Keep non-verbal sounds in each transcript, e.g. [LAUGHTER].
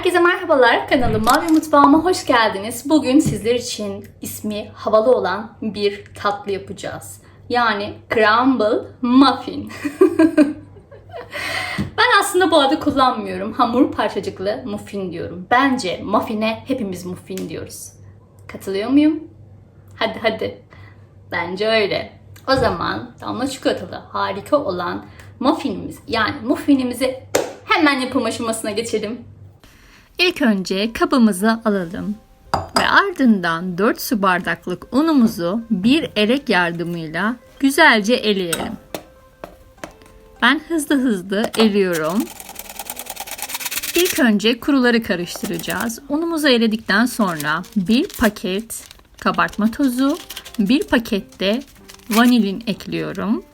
Herkese merhabalar. Kanalıma ve mutfağıma hoş geldiniz. Bugün sizler için ismi havalı olan bir tatlı yapacağız. Yani crumble muffin. [LAUGHS] ben aslında bu adı kullanmıyorum. Hamur parçacıklı muffin diyorum. Bence muffine hepimiz muffin diyoruz. Katılıyor muyum? Hadi hadi. Bence öyle. O zaman damla çikolatalı harika olan muffinimiz yani muffinimizi hemen yapım aşamasına geçelim. İlk önce kabımızı alalım ve ardından 4 su bardaklık unumuzu bir elek yardımıyla güzelce eleyelim. Ben hızlı hızlı eliyorum. İlk önce kuruları karıştıracağız. Unumuzu eledikten sonra bir paket kabartma tozu, bir pakette vanilin ekliyorum.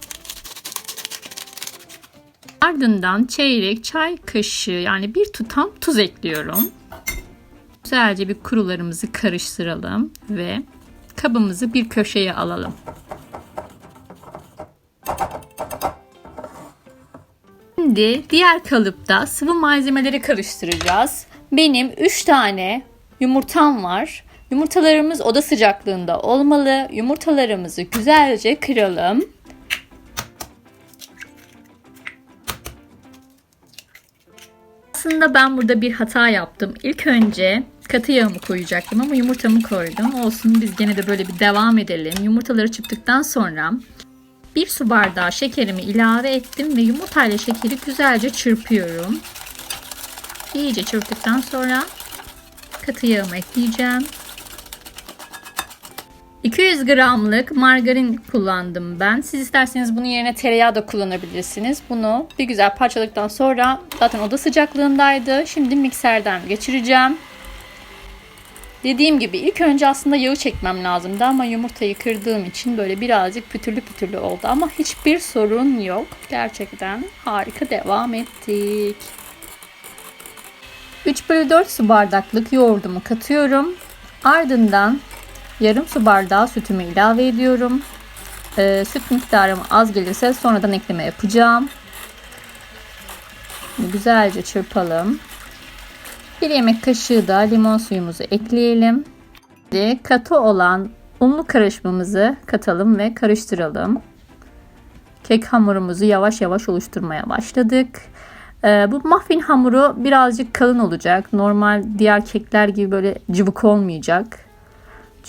Ardından çeyrek çay kaşığı yani bir tutam tuz ekliyorum. Güzelce bir kurularımızı karıştıralım ve kabımızı bir köşeye alalım. Şimdi diğer kalıpta sıvı malzemeleri karıştıracağız. Benim 3 tane yumurtam var. Yumurtalarımız oda sıcaklığında olmalı. Yumurtalarımızı güzelce kıralım. Aslında ben burada bir hata yaptım. İlk önce katı yağımı koyacaktım ama yumurtamı koydum. Olsun biz gene de böyle bir devam edelim. Yumurtaları çıktıktan sonra bir su bardağı şekerimi ilave ettim ve yumurtayla şekeri güzelce çırpıyorum. İyice çırptıktan sonra katı yağımı ekleyeceğim. 200 gramlık margarin kullandım ben. Siz isterseniz bunun yerine tereyağı da kullanabilirsiniz. Bunu bir güzel parçaladıktan sonra zaten oda sıcaklığındaydı. Şimdi mikserden geçireceğim. Dediğim gibi ilk önce aslında yağı çekmem lazımdı ama yumurtayı kırdığım için böyle birazcık pütürlü pütürlü oldu. Ama hiçbir sorun yok. Gerçekten harika devam ettik. 3 bölü 4 su bardaklık yoğurdumu katıyorum. Ardından Yarım su bardağı sütümü ilave ediyorum. Ee, süt miktarım az gelirse sonradan ekleme yapacağım. Güzelce çırpalım. Bir yemek kaşığı da limon suyumuzu ekleyelim. Şimdi katı olan unlu karışımımızı katalım ve karıştıralım. Kek hamurumuzu yavaş yavaş oluşturmaya başladık. Ee, bu muffin hamuru birazcık kalın olacak. Normal diğer kekler gibi böyle cıvık olmayacak.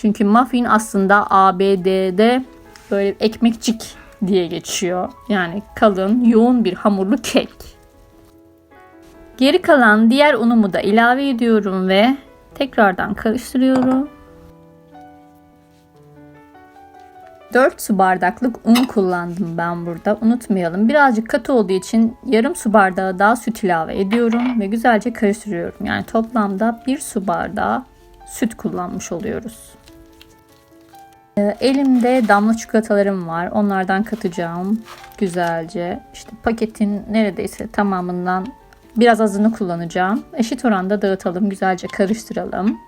Çünkü muffin aslında ABD'de böyle ekmekçik diye geçiyor. Yani kalın, yoğun bir hamurlu kek. Geri kalan diğer unumu da ilave ediyorum ve tekrardan karıştırıyorum. 4 su bardaklık un kullandım ben burada. Unutmayalım. Birazcık katı olduğu için yarım su bardağı daha süt ilave ediyorum ve güzelce karıştırıyorum. Yani toplamda 1 su bardağı süt kullanmış oluyoruz. Ee, elimde damla çikolatalarım var. Onlardan katacağım güzelce. İşte paketin neredeyse tamamından biraz azını kullanacağım. Eşit oranda dağıtalım, güzelce karıştıralım.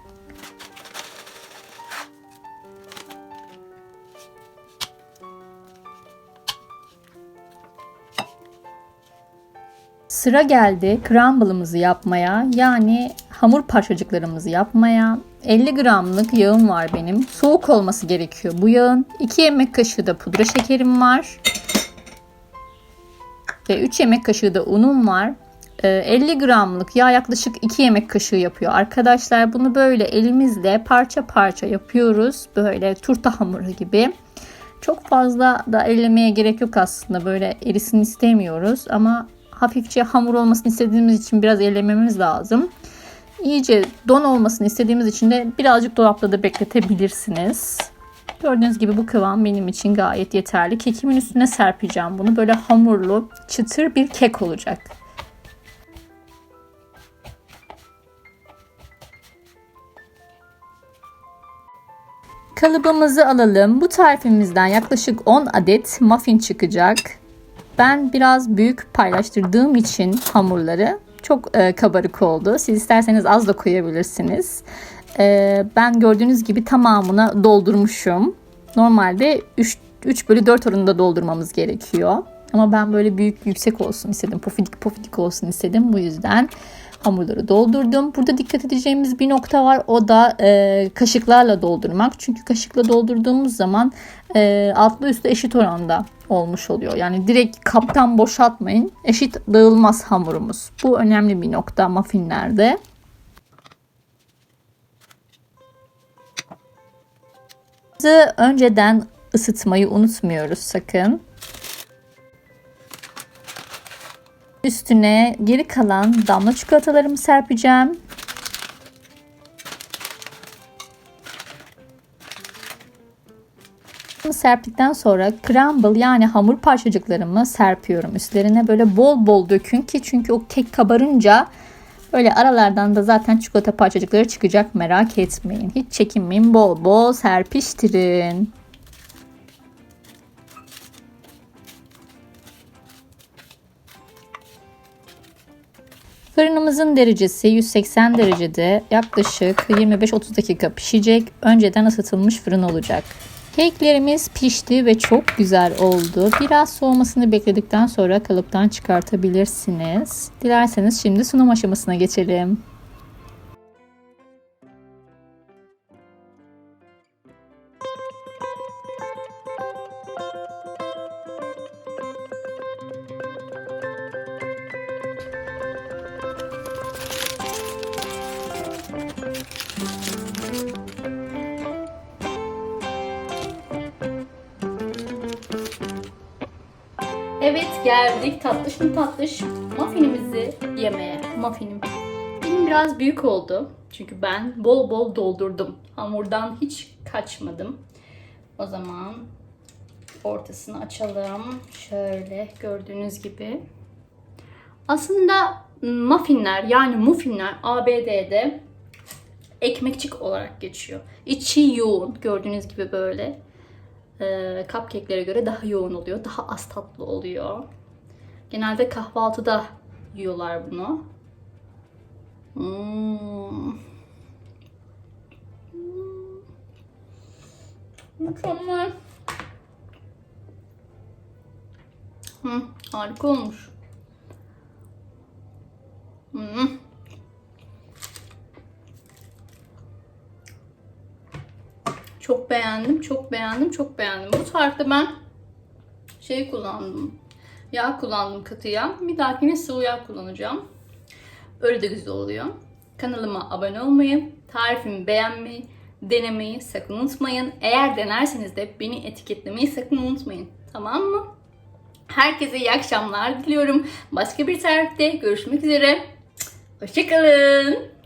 Sıra geldi crumble'ımızı yapmaya. Yani hamur parçacıklarımızı yapmaya. 50 gramlık yağım var benim. Soğuk olması gerekiyor bu yağın. 2 yemek kaşığı da pudra şekerim var. Ve 3 yemek kaşığı da unum var. 50 ee, gramlık yağ yaklaşık 2 yemek kaşığı yapıyor. Arkadaşlar bunu böyle elimizle parça parça yapıyoruz. Böyle turta hamuru gibi. Çok fazla da ellemeye gerek yok aslında. Böyle erisin istemiyoruz ama hafifçe hamur olmasını istediğimiz için biraz ellememiz lazım. İyice don olmasını istediğimiz için de birazcık dolapta da bekletebilirsiniz. Gördüğünüz gibi bu kıvam benim için gayet yeterli. Kekimin üstüne serpeceğim bunu. Böyle hamurlu, çıtır bir kek olacak. Kalıbımızı alalım. Bu tarifimizden yaklaşık 10 adet muffin çıkacak. Ben biraz büyük paylaştırdığım için hamurları çok e, kabarık oldu. Siz isterseniz az da koyabilirsiniz. E, ben gördüğünüz gibi tamamını doldurmuşum. Normalde 3, 3 bölü 4 oranında doldurmamız gerekiyor. Ama ben böyle büyük yüksek olsun istedim. Pofidik pofidik olsun istedim. Bu yüzden hamurları doldurdum. Burada dikkat edeceğimiz bir nokta var. O da e, kaşıklarla doldurmak. Çünkü kaşıkla doldurduğumuz zaman e, altlı üstü eşit oranda olmuş oluyor. Yani direkt kaptan boşaltmayın. Eşit dağılmaz hamurumuz. Bu önemli bir nokta muffinlerde. Önceden ısıtmayı unutmuyoruz sakın. Üstüne geri kalan damla çikolatalarımı serpeceğim. Serptikten sonra crumble yani hamur parçacıklarımı serpiyorum üstlerine. Böyle bol bol dökün ki çünkü o kek kabarınca böyle aralardan da zaten çikolata parçacıkları çıkacak merak etmeyin. Hiç çekinmeyin bol bol serpiştirin. Fırınımızın derecesi 180 derecede yaklaşık 25-30 dakika pişecek. Önceden ısıtılmış fırın olacak. Keklerimiz pişti ve çok güzel oldu. Biraz soğumasını bekledikten sonra kalıptan çıkartabilirsiniz. Dilerseniz şimdi sunum aşamasına geçelim. Evet geldik tatlış mı tatlış muffinimizi yemeye. Muffinim. Benim biraz büyük oldu. Çünkü ben bol bol doldurdum. Hamurdan hiç kaçmadım. O zaman ortasını açalım. Şöyle gördüğünüz gibi. Aslında muffinler yani muffinler ABD'de ekmekçik olarak geçiyor. İçi yoğun gördüğünüz gibi böyle e, cupcake'lere göre daha yoğun oluyor. Daha az tatlı oluyor. Genelde kahvaltıda yiyorlar bunu. Hmm. Hmm. Mükemmel. Hı, harika olmuş. Hmm. Beğendim, çok beğendim, çok beğendim. Bu tarifte ben şey kullandım. Yağ kullandım katı yağ. Bir dahakine sıvı yağ kullanacağım. Öyle de güzel oluyor. Kanalıma abone olmayı, tarifimi beğenmeyi, denemeyi sakın unutmayın. Eğer denerseniz de beni etiketlemeyi sakın unutmayın. Tamam mı? Herkese iyi akşamlar diliyorum. Başka bir tarifte görüşmek üzere. Hoşçakalın.